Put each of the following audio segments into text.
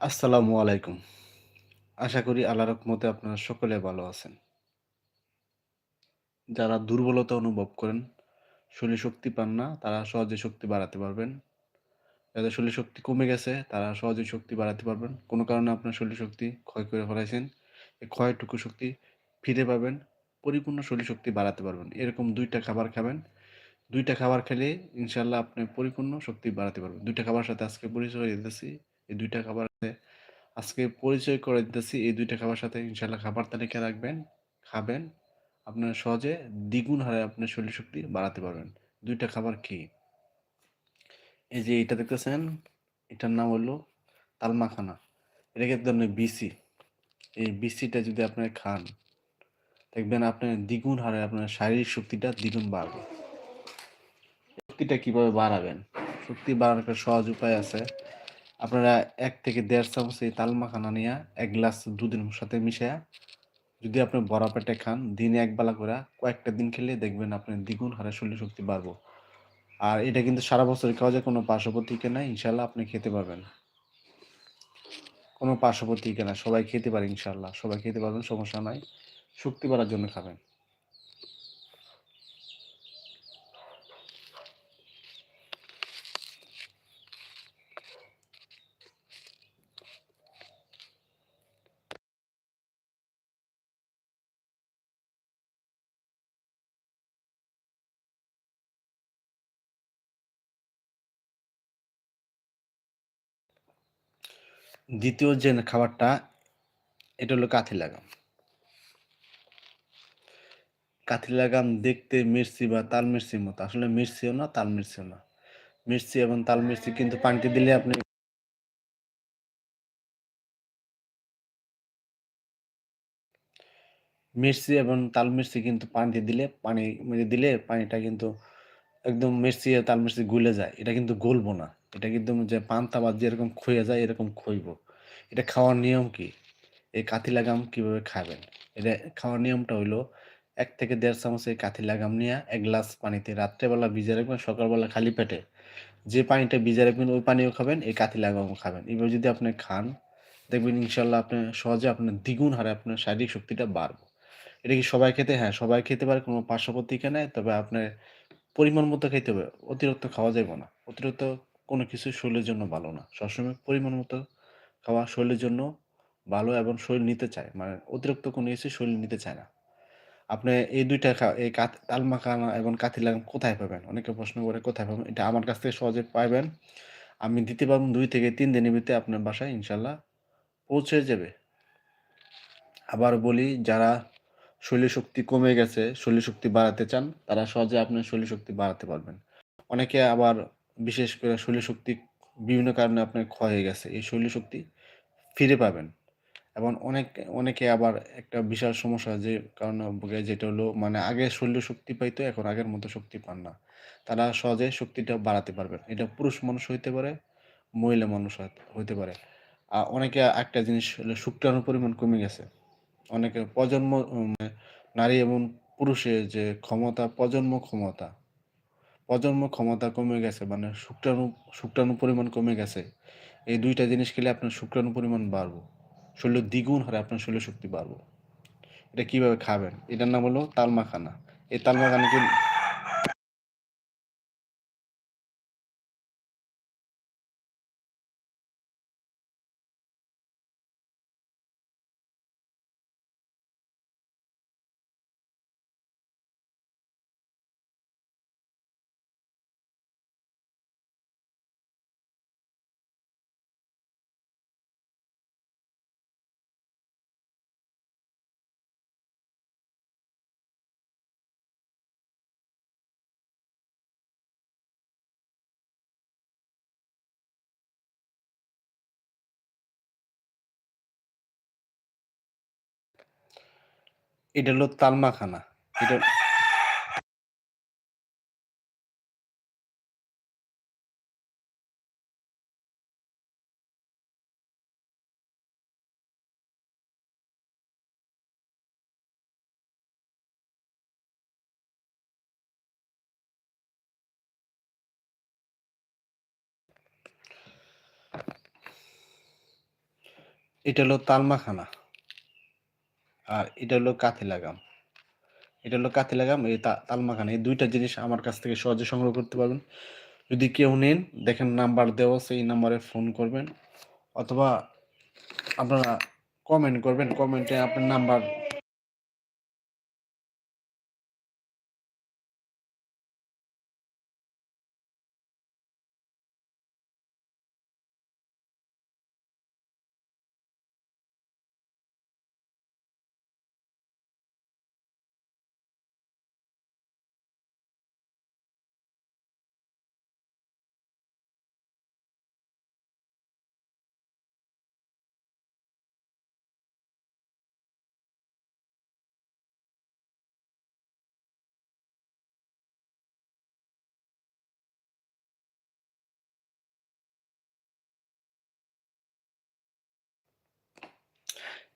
আসসালামু আলাইকুম। আশা করি আল্লাহর রহমতে আপনারা সকলে ভালো আছেন। যারা দুর্বলতা অনুভব করেন, শরীরে শক্তি পান না, তারা সহজে শক্তি বাড়াতে পারবেন। যাদের শরীরে শক্তি কমে গেছে, তারা সহজেই শক্তি বাড়াতে পারবেন। কোনো কারণে আপনার শরীর শক্তি ক্ষয় করে ফেলাইছেন, এই ক্ষয়টুকু শক্তি ফিরে পাবেন, পরিপূর্ণ শরীর শক্তি বাড়াতে পারবেন। এরকম দুইটা খাবার খাবেন। দুইটা খাবার খেলে ইনশাল্লাহ আপনি পরিপূর্ণ শক্তি বাড়াতে পারবেন। দুইটা খাবার সাথে আজকে পরিচয় দিতেছি। এই দুইটা খাবার আজকে পরিচয় করে দিতেছি এই ২ টা খাবার সাথে ইনশাআল্লাহ খাবার তালিকা রাখবেন, খাবেন। আপনার সহজে দ্বিগুণ হারে আপনার শরীর শক্তি বাড়াতে পারবেন। ২ টা খাবার কি? এই যে এটা দেখতেছেন, এটার নাম হলো তালমাখানা। এটাকে ধরনের বিসি। এই বিসিটা যদি আপনি খান, দেখবেন আপনার দ্বিগুণ হারে আপনার শারীরিক শক্তিটা দ্বিগুণ বাড়বে। শক্তিটা কীভাবে বাড়াবেন? শক্তি বাড়ানোর সহজ উপায় আছে। আপনারা এক থেকে দেড় চামচ এই তাল তালমাখানা নিয়ে এক গ্লাস দুধের সাথে মিশায়া যদি আপনি ভরা পেটে খান, দিনে ১ বেলা কইরা কয়েকটা দিন খেলে দেখবেন আপনার দ্বিগুণ হারে শরীর শক্তি বাড়বো। আর এটা কিন্তু সারা বছরই খাওয়া যায়, কোনো পার্শ্ব প্রতিক্রিয়া নাই। ইনশাল্লাহ আপনি খেতে পারবেন। কোনো পার্শ্ব প্রতিক্রিয়া নাই। সবাই খেতে পারে ইনশাল্লাহ সবাই খেতে পারবেন, সমস্যা নাই। শক্তি বাড়ার জন্য খাবেন। দ্বিতীয় যে খাবারটা, এটা হলো কাঠি লাগাম। কাঠি লাগাম দেখতে মির্চি বা তাল মির্চির মতো। আসলে মির্চিও না, তাল মির্চিও না। মির্চি এবং তাল মির্চি কিন্তু পানিতে দিলে আপনি মির্চি এবং তাল মির্চি কিন্তু পানিতে দিলে পানি মানে দিলে পানিটা কিন্তু একদম মির্চি তাল মির্চি গুলে যায়। এটা কিন্তু গলবো না। এটা কিন্তু যে পান্তা ভাত যেরকম ক্ষয়ে যায় এরকম ক্ষইবো। এটা খাওয়ার নিয়ম কি? এই কাঠি লাগাম কীভাবে খাবেন? এটা খাওয়ার নিয়মটা হইল এক থেকে দেড় চামচ এই কাঠি লাগাম নিয়ে এক গ্লাস পানিতে রাত্রেবেলা ভিজায় রাখবেন, সকালবেলা খালি পেটে যে পানিটা ভিজায় রাখবেন ওই পানিও খাবেন, এই কাঠি লাগামও খাবেন। এভাবে যদি আপনি খান, দেখবেন ইনশাল্লাহ আপনি সহজে আপনার দ্বিগুণ হারে আপনার শারীরিক শক্তিটা বাড়বে। এটা কি সবাই খেতে? হ্যাঁ, সবাই খেতে পারে, কোনো পার্শ্ব প্রতিক্রিয়া নাই। তবে আপনার পরিমাণ মতো খেতে হবে। অতিরিক্ত খাওয়া যাইব না। অতিরিক্ত কোনো কিছু শরীরের জন্য ভালো না। সবসময় পরিমাণ মতো খাওয়া শরীরের জন্য ভালো এবং শরীর নিতে চায়। মানে অতিরিক্ত কোনো কিছুই শরীর নিতে চায় না। আপনি এই দুইটা এই তালমাখানা এবং কাঠি লাগাম কোথায় পাবেন? অনেকে প্রশ্ন করে কোথায় পাবেন? এটা আমার কাছ থেকে সহজে পাবেন আমি দিতে পারব দুই থেকে তিন দিনের ভিতরে আপনার বাসায় ইনশাল্লাহ পৌঁছে যাবে। আবার বলি যারা শরীর শক্তি কমে গেছে, শরীর শক্তি বাড়াতে চান, তারা সহজে আপনার শরীর শক্তি বাড়াতে পারবেন। অনেকে আবার বিশেষ করে শরীর শক্তি বিভিন্ন কারণে আপনার ক্ষয় হয়ে গেছে। এই শরীর শক্তি ফিরে পাবেন। এবং অনেক অনেকে আবার একটা বিশাল সমস্যা যে কারণে যেটা হলো মানে আগে শরীরে শক্তি পাইতো, এখন আগের মতো শক্তি পান না। তারা সহজে শক্তিটা বাড়াতে পারবেন। এটা পুরুষ মানুষ হইতে পারে, মহিলা মানুষ হইতে পারে। আর অনেকে একটা জিনিস হলো শুক্রাণুর পরিমাণ কমে গেছে। অনেকে প্রজন্ম নারী এবং পুরুষের যে ক্ষমতা, প্রজন্ম ক্ষমতা, প্রজন্ম ক্ষমতা কমে গেছে। মানে শুক্রাণু শুক্রাণু পরিমাণ কমে গেছে। এই দুইটা জিনিস খেলে আপনার শুক্রাণু পরিমাণ বাড়বো। শরীর দ্বিগুণ হারে আপনার শরীর শক্তি বাড়বো। এটা কীভাবে খাবেন? এটার নাম হলো তালমাখানা। এই তালমাখানা এটা হলো তালমাখানা। এটা এটা হলো তালমাখানা। আর এটা হলো কাথি লাগাম। এটা হলো কাথি লাগাম, এই তালমাখানা এই দুইটা জিনিস আমার কাছ থেকে সহজে সংগ্রহ করতে পারবেন। যদি কেউ নেন, দেখেন নাম্বার দেওয়া সেই নাম্বারে ফোন করবেন। অথবা আপনারা কমেন্ট করবেন, কমেন্টে আপনার নাম্বার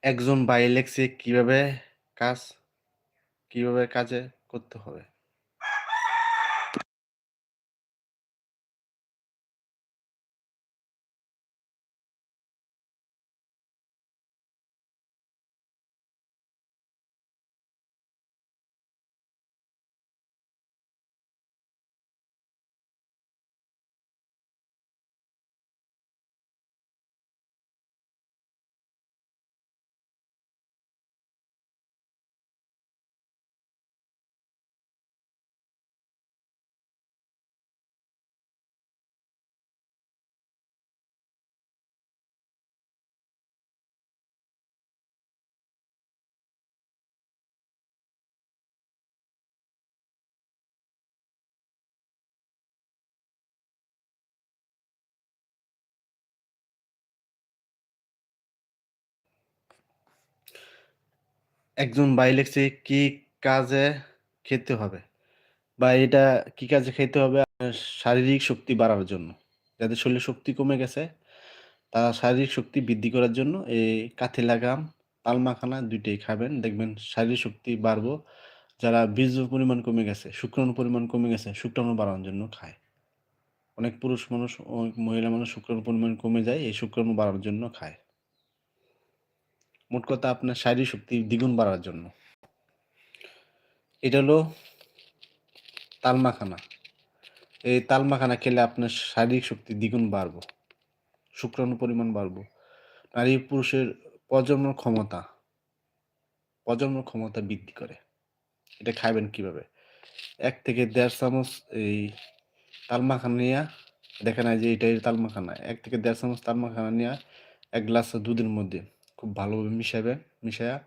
একজন লেখছে কীভাবে কাজ কীভাবে কাজে করতে হবে? একজন ভাই লিখছে কি কাজে খেতে হবে? বা এটা কি কাজে খেতে হবে? শারীরিক শক্তি বাড়ানোর জন্য। যাদের শরীরে শক্তি কমে গেছে, তারা শারীরিক শক্তি বৃদ্ধি করার জন্য এই কাথি লাগাম তালমাখানা দুইটাই খাবেন। দেখবেন শারীরিক শক্তি বাড়বো। যারা বীজ পরিমাণ কমে গেছে, শুক্রাণু পরিমাণ কমে গেছে, শুক্রাণু বাড়ানোর জন্য খায়। অনেক পুরুষ মানুষ মহিলা মানুষ শুক্রাণু পরিমাণ কমে যায়, এই শুক্রাণু বাড়ানোর জন্য খায়। মোট কথা আপনার শারীরিক শক্তি দ্বিগুণ বাড়ার জন্য। এটা হলো তালমাখানা। এই তালমাখানা খেলে আপনার শারীরিক শক্তি দ্বিগুণ বাড়বো শুক্রাণু পরিমাণ বাড়বো। নারী পুরুষের প্রজন্ম ক্ষমতা প্রজন্ম ক্ষমতা বৃদ্ধি করে। এটা খাবেন কীভাবে? এক থেকে দেড় চামচ এই তালমাখানা নিয়ে দেখে যে এটাই তালমাখানা। এক থেকে দেড় চামচ তালমাখানা নিয়ে, এক গ্লাস দুধের মধ্যে। খুব ভালোভাবে মিশাবেন মিশায়া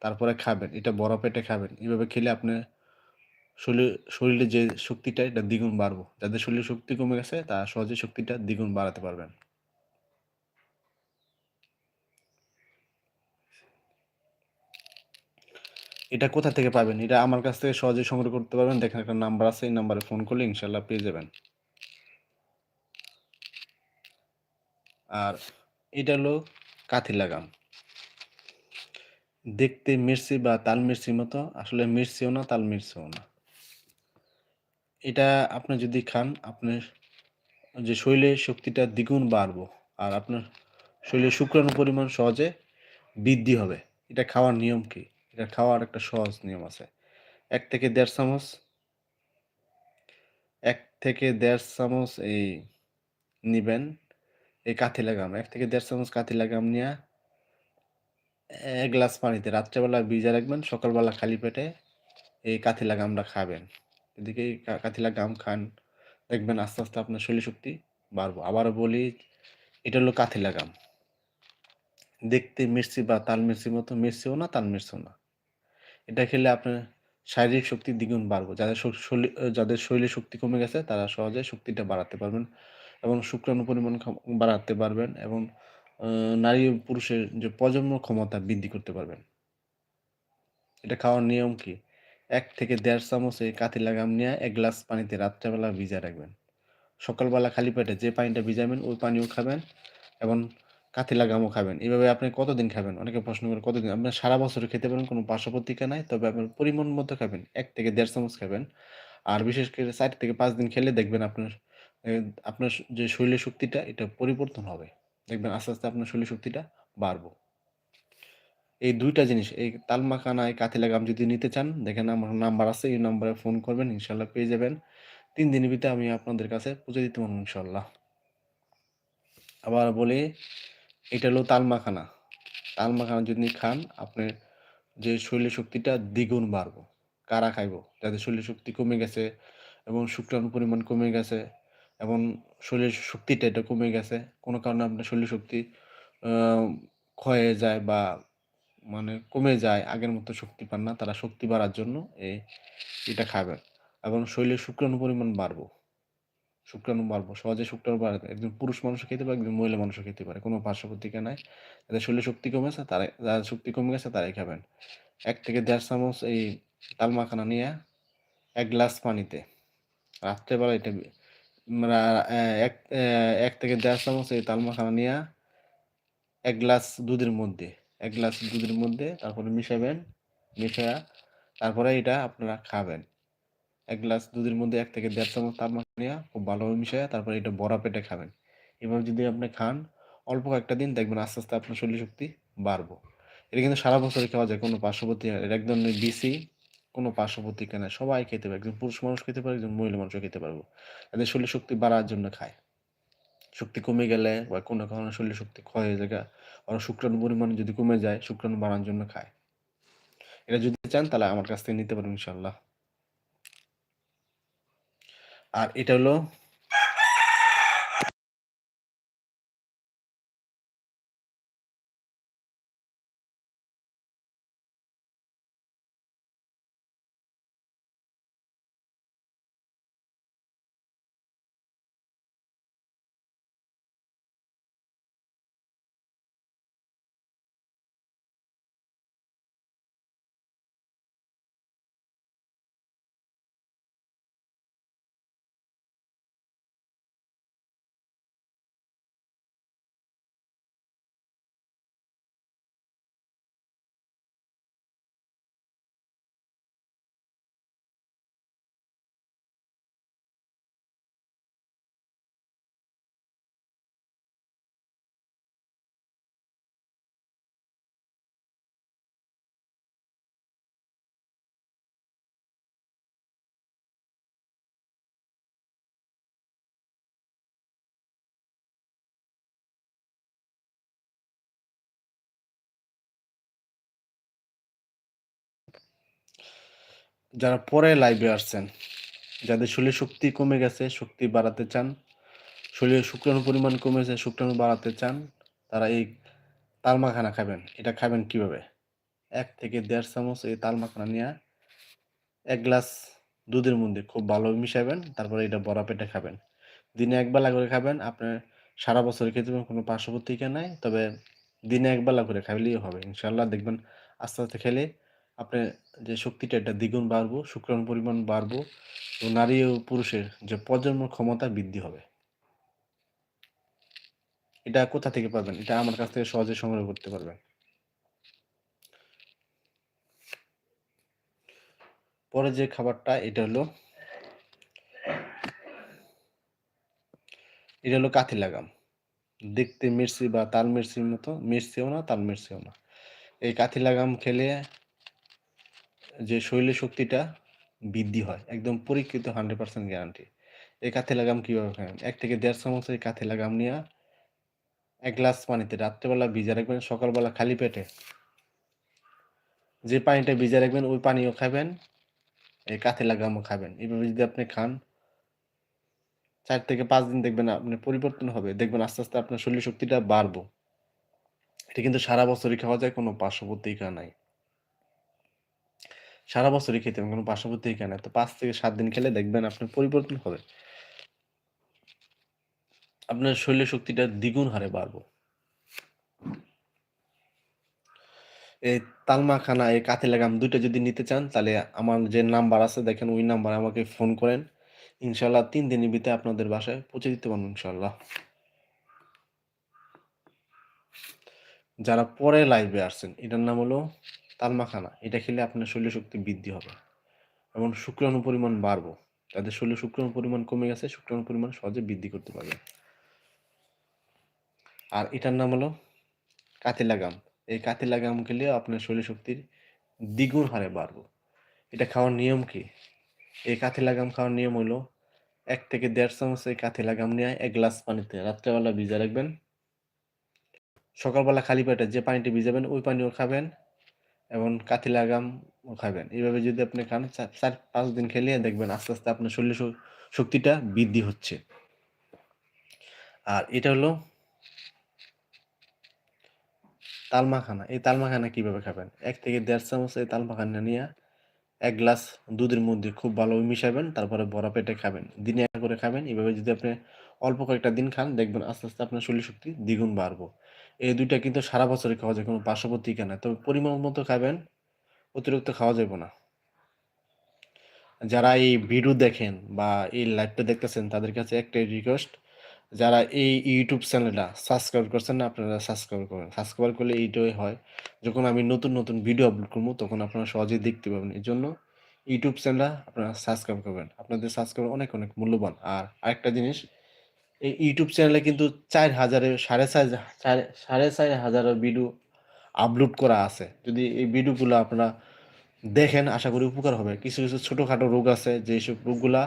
তারপরে খাবেন। এটা বড় পেটে খাবেন। এইভাবে খেলে আপনার শরীর, শরীরে যে শক্তিটা, এটা দ্বিগুণ বাড়বো। যাদের শরীরে শক্তি কমে গেছে, তারা সহজে শক্তিটা দ্বিগুণ বাড়াতে পারবেন। এটা কোথা থেকে পাবেন? এটা আমার কাছ থেকে সহজে সংগ্রহ করতে পারবেন। দেখেন একটা নাম্বার আছে, এই নাম্বারে ফোন করলে ইনশাল্লাহ পেয়ে যাবেন। আর এটা হলো কাথি লাগাম। দেখতে মির্চি বা তাল মির্চির মতো। আসলে মির্চিও না, তাল মির্চিও না। এটা আপনি যদি খান, আপনার যে শরীরে শক্তিটা দ্বিগুণ বাড়বো আর আপনার শরীরে শুক্রাণু পরিমাণ সহজে বৃদ্ধি হবে। এটা খাওয়ার নিয়ম কি? এটা খাওয়ার একটা সহজ নিয়ম আছে। এক থেকে দেড় চামচ, এক থেকে দেড় চামচ এই নিবেন, এই কাথি লাগাম এক থেকে দেড় চামচ কাথি লাগাম নিয়ে এক গ্লাস পানিতে রাত্রেবেলা ভিজা রাখবেন, সকালবেলা খালি পেটে এই কাথিলা গামটা খাবেন। এদিকে কাথিলা গাম খান, দেখবেন আস্তে আস্তে আপনার শরীর শক্তি বাড়বো। আবারও বলি, এটা হলো কাথিলা গাম। দেখতে মির্চি বা তাল মির্চির মতো মির্চিও না, তাল মির্চিও না। এটা খেলে আপনার শারীরিক শক্তি দ্বিগুণ বাড়বো। যাদের শরীর, যাদের শরীরে শক্তি কমে গেছে, তারা সহজে শক্তিটা বাড়াতে পারবেন এবং শুক্রাণু পরিমাণ বাড়াতে পারবেন এবং নারী ও পুরুষের যে প্রজন্ম ক্ষমতা বৃদ্ধি করতে পারবেন। এটা খাওয়ার নিয়ম কি? এক থেকে দেড় চামচ কাতি লাগাম নিয়ে এক গ্লাস পানিতে রাত্রেবেলা ভিজা রাখবেন। সকালবেলা খালি পেটে যে পানিটা ভিজাবেন, ওই পানিও খাবেন এবং কাতি লাগামও খাবেন। এইভাবে আপনি কতদিন খাবেন? অনেকে প্রশ্ন করে, কতদিন? আপনার সারা বছর খেতে পারেন, কোনো পার্শ্ব প্রতিক্রিয়া নাই, তবে আপনার পরিমাণ মতো খাবেন, এক থেকে দেড় চামচ খাবেন। আর বিশেষ করে চার থেকে পাঁচ দিন খেলে দেখবেন আপনার আপনার যে শরীরের শক্তিটা, এটা পরিবর্তন হবে। দেখবেন আস্তে আস্তে আপনার শরীর শক্তিটা বাড়বো। এই দুইটা জিনিস, এই তাল মাখানা, এই কাতি লাগাম যদি নিতে চান, দেখেন আমার নাম্বার আছে, এই নাম্বারে ফোন করবেন, ইনশাল্লাহ পেয়ে যাবেন। তিন দিনের ভিতরে আমি আপনাদের কাছে পৌঁছে দিতে পারব, ইনশাল্লাহ। আবার বলি, এটা হলো তাল মাখানা। তাল মাখানা যদি খান, আপনার যে শরীরের শক্তিটা দ্বিগুণ বাড়বো। কারা খাইব? যাদের শরীরের শক্তি কমে গেছে এবং শুক্রাণুর পরিমাণ কমে গেছে এবং শরীরের শক্তিটা এটা কমে গেছে। কোনো কারণে আপনার শরীর শক্তি ক্ষয়ে যায় বা মানে কমে যায়, আগের মতো শক্তি পান না। তারা শক্তি বাড়ার জন্য এই, এটা খাবেন। এবং শরীরের শুক্রাণু পরিমাণ বাড়বো। শুক্রাণু বাড়বো। সহজে শুক্রাণু বাড়বে একজন পুরুষ মানুষ খেতে পারে, একজন মহিলা মানুষও খেতে পারে। কোনো পার্শ্ব নাই। যাদের শরীরে শক্তি কমেছে তারাই, যাদের শক্তি কমে গেছে, তারাই খাবেন। এক থেকে দেড় চামচ এই তাল মাখানা নিয়ে এক গ্লাস পানিতে। রাত্রেবেলা এটা এক এক থেকে দেড় চামচ এই তাল মাখানা নিয়ে এক গ্লাস দুধের মধ্যে, এক গ্লাস দুধের মধ্যে তারপরে মিশাবেন, মিশায়া তারপরে এটা আপনারা খাবেন। এক গ্লাস দুধের মধ্যে এক থেকে দেড় চামচ তাল তাপমাত্রা নিয়ে খুব ভালোভাবে মিশায়া তারপরে এটা বড়া পেটে খাবেন। এভাবে যদি আপনি খান, অল্প কয়েকটা দিন দেখবেন আস্তে আস্তে আপনার শরীর শক্তি বাড়বো। এটা কিন্তু সারা বছর খাওয়া যায়, কোনো পার্শ্ববর্তী এক ধরনের বিসি কোনো পার্শ্ববর্তী নেই। সবাই খেতে পারে, একজন পুরুষ মানুষ খেতে পারে, একজন মহিলা মানুষও খেতে পারব। এদের শরীর শক্তি বাড়ার জন্য খায়। শক্তি কমে গেলে বা কোনো কারণে শরীর শক্তি ক্ষয় হয়ে যায় ওরা শুক্রাণু পরিমাণ যদি কমে যায়, শুক্রাণু বাড়ার জন্য খায়। এটা যদি চান তাহলে আমার কাছ থেকে নিতে পারবেন ইনশাল্লাহ আর এটা হলো যারা পরে লাইভে আসছেন, যাদের শরীরে শক্তি কমে গেছে, শক্তি বাড়াতে চান শরীরে শুক্রাণু পরিমাণ কমেছে, শুক্রাণু বাড়াতে চান, তারা এই তালমাখানা খাবেন। এটা খাবেন কীভাবে? এক থেকে দেড় চামচ এই তালমাখানা নিয়ে এক গ্লাস দুধের মধ্যে খুব ভালো মিশাবেন, তারপরে এটা বড়া পেটে খাবেন। দিনে একবেলা করে খাবেন, আপনার সারা বছর খেতে কোনো পার্শ্ববর্তীকা নাই, তবে দিনে একবেলা করে খাইলেই হবে। ইনশাল্লাহ দেখবেন আস্তে আস্তে খেলে আপনার যে শক্তিটা, এটা দ্বিগুণ বাড়বো শুক্রাণু পরিমাণ বাড়বো এবং নারী ও পুরুষের যে প্রজন্ম ক্ষমতা বৃদ্ধি হবে। এটা কোথা থেকে পাবেন? এটা আমার কাছ থেকে সহজে সংগ্রহ করতে পারবেন। পরে যে খাবারটা, এটা হলো এটা হলো কাথি লাগাম। দেখতে মির্চি বা তাল মির্চির মতো, মির্চিও না, তাল মির্চিও না। এই কাথি লাগাম খেলে যে শরীরের শক্তিটা বৃদ্ধি হয়, একদম পরীক্ষিত হান্ড্রেড পার্সেন্ট গ্যারান্টি এই কাথি লাগাম কীভাবে খাবেন? এক থেকে দেড় চামচ এই কাথি লাগাম নিয়ে এক গ্লাস পানিতে রাত্রেবেলা ভিজা রাখবেন, সকালবেলা খালি পেটে। যে পানিটা ভিজা রাখবেন, ওই পানিও খাবেন, এই কাথি লাগামও খাবেন। এইভাবে যদি আপনি খান, চার থেকে পাঁচ দিন দেখবেন আপনি পরিবর্তন হবে। দেখবেন আস্তে আস্তে আপনার শরীর শক্তিটা বাড়বো। এটা কিন্তু সারা বছরই খাওয়া যায়, কোনো পার্শ্ববর্তীকা নাই। সারা বছরই খেতে কোনো পার্শ্ববর্তীকা নাই তো পাঁচ থেকে সাত দিন খেলে দেখবেন আপনার পরিবর্তন হবে। আপনার শরীরের শক্তিটা দ্বিগুণ হারে বাড়বো। এই তালমাখানা এই কাতে লাগাম দুইটা যদি নিতে চান, তাহলে আমার যে নাম্বার আছে, দেখেন ওই নাম্বারে আমাকে ফোন করেন। ইনশাল্লাহ তিন দিনের ভিতরে আপনাদের বাসায় পৌঁছে দিতে পারব ইনশাল্লাহ যারা পরে লাইভে আসছেন, এটার নাম হলো তালমাখানা এটা খেলে আপনার শরীর শক্তি বৃদ্ধি হবে। এবং শুক্রাণু পরিমাণ বাড়বো। তাদের শরীরে শুক্রাণু পরিমাণ কমে গেছে, শুক্রাণু পরিমাণ সহজে বৃদ্ধি করতে পারবে। আর এটার নাম হলো কাথি লাগাম এই কাথি লাগাম খেলে আপনার শরীর শক্তির দ্বিগুণ হারে বাড়বো। এটা খাওয়ার নিয়ম কি? এই কাথি লাগাম খাওয়ার নিয়ম হলো এক থেকে দেড় চামচ এই কাথি লাগাম নিয়ে এক গ্লাস পানিতে রাত্রেবেলা ভিজা রাখবেন। সকালবেলা খালি পেটে যে পানিটি ভিজাবেন, ওই পানিও খাবেন। এবং কাথি লাগাম খাবেন। এইভাবে যদি আপনি খান, চার পাঁচ দিন খেলে দেখবেন আস্তে আস্তে আপনার শরীর শক্তিটা বৃদ্ধি হচ্ছে। আর এটা হলো তালমাখানা। এই তালমাখানা কীভাবে খাবেন? এক থেকে দেড় চামচ এই তালমাখানা নিয়ে এক গ্লাস দুধের মধ্যে খুব ভালোভাবে মিশাবেন, তারপরে বড় পেটে খাবেন। দিনে করে খাবেন। এভাবে যদি আপনি অল্প কয়েকটা দিন খান, দেখবেন আস্তে আস্তে আপনার শরীর শক্তি দ্বিগুণ বাড়বো। এই দুইটা কিন্তু সারা বছরে খাওয়া যায়, কোনো পার্শ্ববর্তী না। তবে পরিমাণ মতো খাবেন, অতিরিক্ত খাওয়া যাবে না। যারা এই ভিডিও দেখেন বা এই লাইভটা দেখতেছেন, তাদের কাছে একটাই রিকোয়েস্ট যারা এই ইউটিউব চ্যানেলটা সাবস্ক্রাইব করছেন না, আপনারা সাবস্ক্রাইব করেন সাবস্ক্রাইব করলে এইটাই হয়, যখন আমি নতুন নতুন ভিডিও আপলোড করব, তখন আপনারা সহজেই দেখতে পাবেন। এই জন্য ইউটিউব চ্যানেলটা আপনারা সাবস্ক্রাইব করবেন। আপনাদের সাবস্ক্রাইব অনেক অনেক মূল্যবান। আর আরেকটা জিনিস এই ইউটিউব চ্যানেলে কিন্তু চার হাজারে সাড়ে চার সাড়ে চার হাজারের ভিডিও আপলোড করা আছে। যদি এই ভিডিওগুলো আপনারা দেখেন, আশা করি উপকার হবে। কিছু কিছু ছোটোখাটো রোগ আছে, যেসব রোগগুলা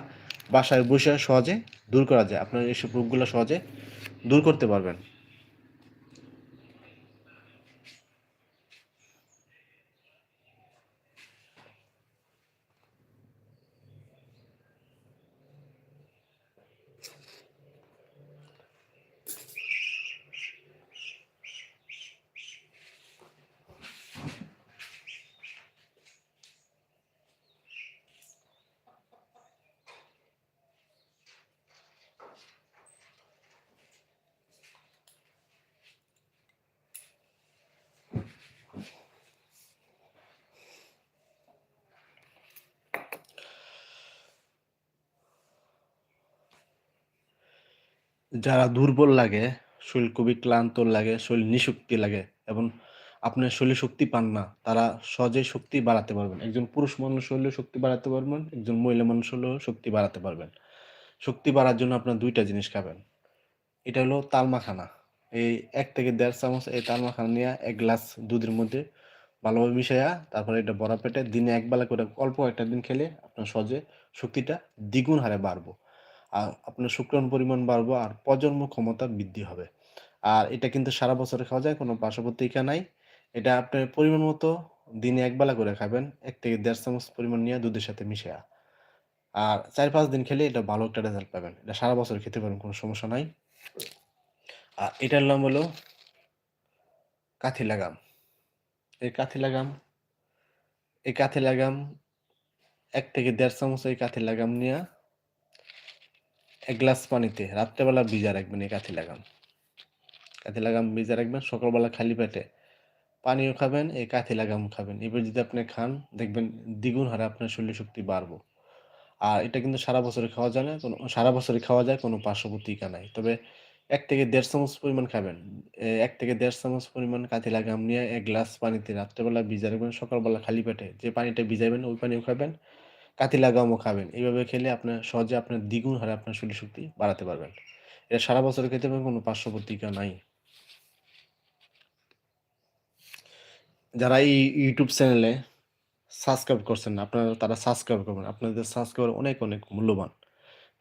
বাসায় বসে সহজে দূর করা যায়। আপনার এইসব রোগগুলো সহজে দূর করতে পারবেন। যারা দুর্বল লাগে, শরীর খুবই ক্লান্ত লাগে, শরীর নিশক্তি লাগে এবং আপনার শরীরে শক্তি পান না, তারা সহজেই শক্তি বাড়াতে পারবেন। একজন পুরুষ মানুষ হলেও শক্তি বাড়াতে পারবেন, একজন মহিলা মানুষ হলেও শক্তি বাড়াতে পারবেন। শক্তি বাড়ার জন্য আপনার দুইটা জিনিস খাবেন। এটা হলো তালমাখানা। এই এক থেকে দেড় চামচ এই তালমাখানা নিয়ে এক গ্লাস দুধের মধ্যে ভালোভাবে মিশাইয়া, তারপরে এটা বড় পেটে দিনে একবেলা করে অল্প একটা দিন খেলে আপনার সহজে শক্তিটা দ্বিগুণ হারে বাড়বো। আর আপনার শুক্রাণু পরিমাণ বাড়বো আর প্রজন্ম ক্ষমতা বৃদ্ধি হবে। আর এটা কিন্তু সারা বছরে খাওয়া যায়, কোনো পার্শ্ববর্তীকা নাই। এটা আপনার পরিমাণ মতো দিনে একবেলা করে খাবেন, এক থেকে দেড় চামচ পরিমাণ নিয়ে দুধের সাথে মিশিয়ে। আর চার পাঁচ দিন খেলে এটা ভালো একটা রেজাল্ট পাবেন। এটা সারা বছর খেতে পারেন, কোনো সমস্যা নাই। আর এটার নাম হলো কাথি লাগাম এই কাথি লাগাম এই কাথি লাগাম এক থেকে দেড় চামচ এই কাথি লাগাম নিয়ে এক গ্লাস পানিতে, রাত্রেবেলা ভিজা রাখবেন, এই কাথি লাগাম। কাথি লাগাম, ভিজা রাখবেন, সকালবেলা খালি পেটে পানিও খাবেন, এই কাথি লাগাম খাবেন। এবার যদি আপনি খান, দেখবেন দ্বিগুণ হারে আপনার শরীর শক্তি বাড়বো। আর এটা কিন্তু সারা বছরে খাওয়া যায় না, কোনো, সারা বছরে খাওয়া যায়, কোনো পার্শ্ববর্তীকা নাই। তবে এক থেকে দেড় চামচ পরিমাণ খাবেন। এক থেকে দেড় চামচ পরিমাণ কাথি লাগাম নিয়ে এক গ্লাস পানিতে রাত্রেবেলা ভিজা রাখবেন, সকালবেলা খালি পেটে যে পানিটা ভিজাবেন, ওই পানিও খাবেন। কাতি লাগামও খাবেন। এইভাবে খেলে আপনার সহজে আপনার দ্বিগুণ হারে আপনার শরীর শক্তি বাড়াতে পারবেন। এটা সারা বছর খেতে পারবেন, কোনো পার্শ্ববর্তীকা নাই। যারা এই ইউটিউব চ্যানেলে সাবস্ক্রাইব করছেন না, আপনারা তারা সাবস্ক্রাইব করবেন। আপনাদের সাবস্ক্রাইব অনেক অনেক মূল্যবান।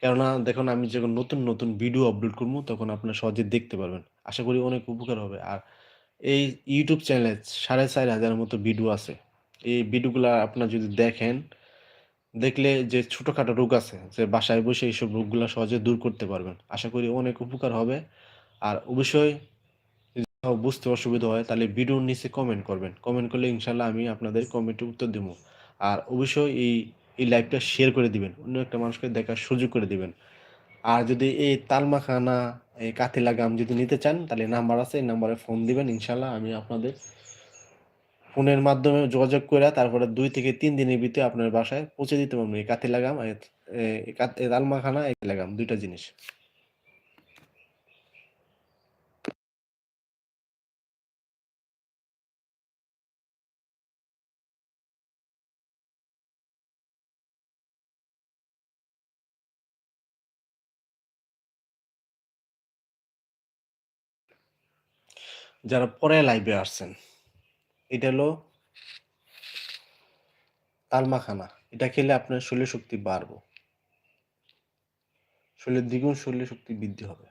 কেননা, দেখুন, আমি যখন নতুন নতুন ভিডিও আপলোড করব, তখন আপনার সহজে দেখতে পারবেন। আশা করি অনেক উপকার হবে। আর এই ইউটিউব চ্যানেলে সাড়ে চার হাজারের মতো ভিডিও আছে। এই ভিডিওগুলো আপনার যদি দেখেন দেখলে যে ছোটোখাটো রোগ আছে, যে বাসায় বসে এইসব রোগগুলো সহজে দূর করতে পারবেন। আশা করি অনেক উপকার হবে। আর অবশ্যই বুঝতে অসুবিধা হয়, তাহলে ভিডিওর নিচে কমেন্ট করবেন। কমেন্ট করলে ইনশাল্লাহ আমি আপনাদের কমেন্টে উত্তর দেবো। আর অবশ্যই এই এই লাইভটা শেয়ার করে দিবেন। অন্য একটা মানুষকে দেখার সুযোগ করে দিবেন। আর যদি এই তালমাখানা, এই কাতি লাগাম যদি নিতে চান, তাহলে নাম্বার আছে, এই নাম্বারে ফোন দিবেন। ইনশাল্লাহ আমি আপনাদের ফোনের মাধ্যমে যোগাযোগ করে তারপরে দুই থেকে তিন দিনের ভিতরে আপনার বাসায় পৌঁছে দিতে পারবেন। এই কাতি লাগাম তালমাখানা, এই লাগাম, দুইটা জিনিস। যারা পরে লাইভে আসছেন এটা হলো তালমাখানা। এটা খেলে আপনার শরীরের শক্তি বাড়বো। শরীরের দ্বিগুণ শরীরের শক্তি বৃদ্ধি হবে।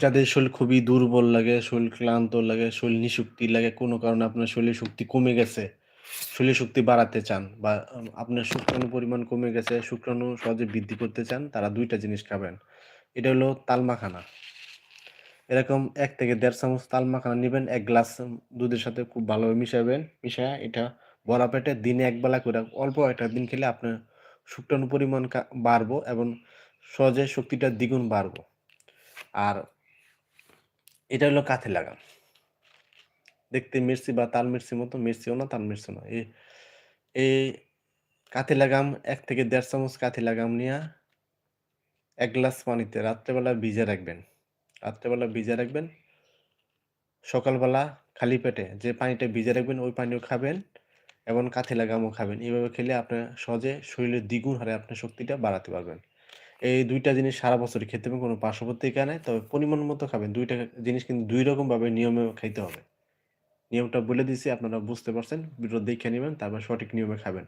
যাদের শরীর খুবই দুর্বল লাগে, শরীর ক্লান্ত লাগে, শরীর নিশক্তি লাগে, কোনো কারণে আপনার শরীরের শক্তি কমে গেছে, শরীরের শক্তি বাড়াতে চান বা আপনার শুক্রাণুর পরিমাণ কমে গেছে, শুক্রাণু সহজে বৃদ্ধি করতে চান, তারা দুইটা জিনিস খাবেন। এটা হলো তালমাখানা। এরকম এক থেকে ১.৫ চামচ তালমাখানা নেবেন এক গ্লাস দুধের সাথে খুব ভালোভাবে মিশাবেন। মিশায় এটা ভরা পেটে দিনে ১ বেলা করে অল্প একটা দিন খেলে আপনার শুক্রাণুর পরিমাণ বাড়বো এবং সহজে শক্তিটা দ্বিগুণ বাড়বো। আর এটা হলো কাথি লাগাম। দেখতে মির্চি বা তাল মির্চির মতো, মির্চিও না, তাল মির্চিও না। এই কাথি লাগাম এক থেকে দেড় চামচ কাথি লাগাম নিয়ে এক গ্লাস পানিতে রাত্রেবেলা ভিজে রাখবেন। রাত্রেবেলা ভিজে রাখবেন। সকালবেলা খালি পেটে যে পানিটা ভিজে রাখবেন ওই পানিও খাবেন এবং কাথি লাগামও খাবেন। এভাবে খেলে আপনার সহজে শরীরের দ্বিগুণ হারে আপনার শক্তিটা বাড়াতে পারবেন। এই দুইটা জিনিস সারা বছরই খেতে পারবেন কোনো পার্শ্বপ্রতিক্রিয়া নাই। তবে পরিমাণ মতো খাবেন। দুইটা জিনিস কিন্তু ২ রকমভাবে নিয়মে খাইতে হবে। নিয়মটা বলে দিছি আপনারা বুঝতে পারছেন। ভিডিও দেখে নেবেন তারপর সঠিক নিয়মে খাবেন।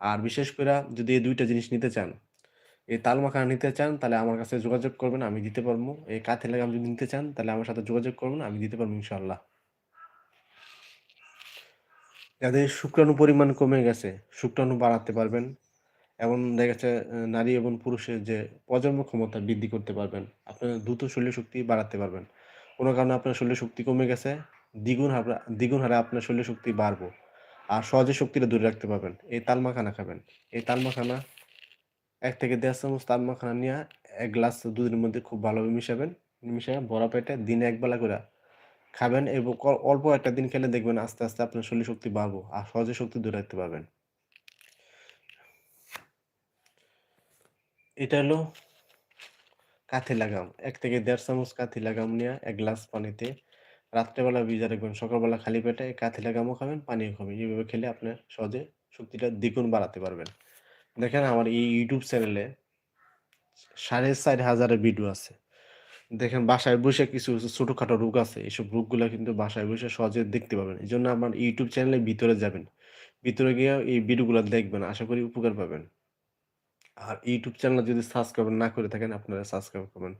আর বিশেষ করে যদি এই দুইটা জিনিস নিতে চান, এই তাল মাখানা নিতে চান তাহলে আমার কাছে যোগাযোগ করবেন আমি দিতে পারব। এই কাঁথি লাগাম যদি নিতে চান তাহলে আমার সাথে যোগাযোগ করবেন আমি দিতে পারব ইনশাআল্লাহ। যাদের শুক্রাণু পরিমাণ কমে গেছে, শুক্রাণু বাড়াতে পারবেন। এবং দেখা যাচ্ছে নারী এবং পুরুষের যে প্রজন্ম ক্ষমতা বৃদ্ধি করতে পারবেন। আপনার দ্রুত শরীর শক্তি বাড়াতে পারবেন। কোনো কারণে আপনার শরীর শক্তি কমে গেছে, দ্বিগুণ হারে দ্বিগুণ হারে আপনার শরীর শক্তি বাড়বো। আর সহজে শক্তিটা দূরে রাখতে পারবেন। এই তাল মাখানা খাবেন। এই তাল মাখানা ১ থেকে ১.৫ চামচ তালমাখানা নিয়ে এক গ্লাস দুধের মধ্যে খুব ভালোভাবে মিশাবেন। মিশায়া ভরা পেটে দিনে ১ বেলা কইরা খাবেন এবং অল্প একটা দিন খেলে দেখবেন আস্তে, আস্তে আপনার শরীর শক্তি বাড়বো। আর সহজে শক্তি দূরে রাখতে পারবেন। এটা হলো কাথি লাগাম। ১ থেকে ১.৫ চামচ কাথি লাগাম নিয়া ১ গ্লাস পানিতে রাত্রেবেলা ভিজা রাখবেন। সকালবেলা খালি পেটে কাথি লাগামও খাবেন, পানিও খাবেন। এভাবে খেলে আপনার সহজে শক্তিটা দ্বিগুণ বাড়াতে পারবেন। দেখেন আমার এই YouTube চ্যানেলে ৪,৫০০ এর ভিডিও আছে। দেখেন বাসায় বইসা কিছু ছোটখাটো রোগ আছে। এসব রোগগুলা কিন্তু বাসায় বইসা সহজে দেখতে পাবেন। এজন্য আমার YouTube চ্যানেলের ভিতরে যাবেন। ভিতরে গিয়ে এই ভিডিওগুলা দেখবেন। আশা করি উপকার পাবেন। আর ইউটিউব চ্যানেল যদি সাবস্ক্রাইব না করে থাকেন আপনারা সাবস্ক্রাইব করবেন।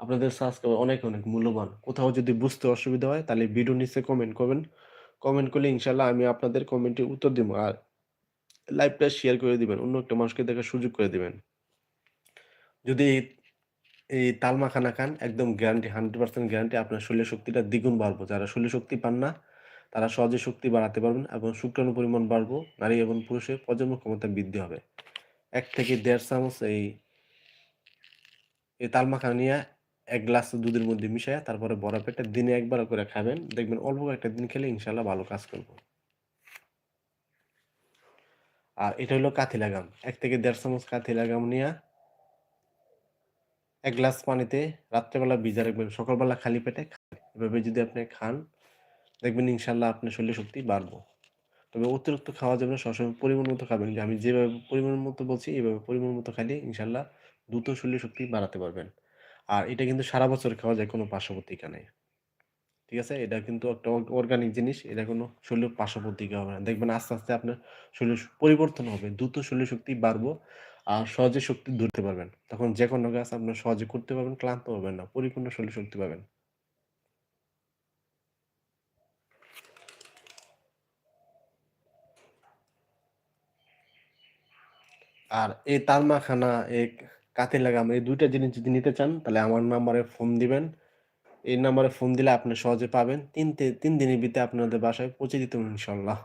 আপনাদের সাবস্ক্রাইব অনেক, অনেক মূল্যবান। কোথাও যদি বুঝতে অসুবিধা হয় তাহলে ভিডিওর নিচে কমেন্ট করবেন। কমেন্ট করলে ইনশাল্লাহ আমি আপনাদের কমেন্টের উত্তর দিব। আর লাইভটা শেয়ার করে দিবেন। অন্য একটা মানুষকে দেখার সুযোগ করে দিবেন। যদি এই, এই তাল মাখানা খান একদম গ্যারান্টি 100% গ্যারান্টি আপনার শরীরের শক্তিটা দ্বিগুণ বাড়বো। যারা শরীরে শক্তি পান না তারা সহজে শক্তি বাড়াতে পারবেন এবং শুক্রাণুর পরিমাণ বাড়বো। নারী এবং পুরুষের প্রজন্ম ক্ষমতা বৃদ্ধি হবে। ১ থেকে ১.৫ চামচ এই এই তাল মাখানা নিয়া ১ গ্লাস দুধের মধ্যে মিশায়া তারপরে ভরা পেটে দিনে ১ বার করে খাবেন। দেখবেন অল্প কয়েকটা দিন খেলে ইনশাআল্লাহ ভালো কাজ করব। আর এটা হলো কাথি লাগাম। এক থেকে দেড় চামচ কাথি লাগাম নিয়ে এক গ্লাস পানিতে রাত্রেবেলা ভিজা রাখবেন। সকালবেলা খালি পেটে খাবেন। এভাবে যদি আপনি খান, দেখবেন ইনশাল্লাহ আপনার শরীরে শক্তি বাড়বো। তবে অতিরিক্ত খাওয়া যাবে না। সবসময় পরিমাণ মতো খাবেন। আমি যেভাবে পরিমাণ মতো বলছি এভাবে পরিমাণ মতো খাইলে ইনশাল্লাহ দ্রুত শরীরে শক্তি বাড়াতে পারবেন। আর এটা কিন্তু সারা বছর খাওয়া যায় কোনো পার্শ্বপ্রতিক্রিয়া নাই। ঠিক আছে? এটা কিন্তু একটা অর্গানিক জিনিস। এটা কোনো শরীরে পার্শ্বপ্রতিক্রিয়া হবে না। দেখবেন আস্তে, আস্তে আপনার শরীরে পরিবর্তন হবে। দ্রুত শরীর শক্তি বাড়বো। আর সহজে শক্তি ধরতে পারবেন। তখন যে কোনো কাজ আপনার সহজে করতে পারবেন, ক্লান্ত হবেন না। পরিপূর্ণ শরীর শক্তি পাবেন। আর এই তালমাখানা মাখানা, এই কাতে লাগাম এই দুইটা জিনিস যদি নিতে চান তাহলে আমার নাম্বারে ফোন দিবেন। এই নাম্বারে ফোন দিলে আপনি সহজে পাবেন। ৩ তে ৩ দিনের ভিতরে আপনাদের বাসায় পৌঁছে দিতাম ইনশাআল্লাহ।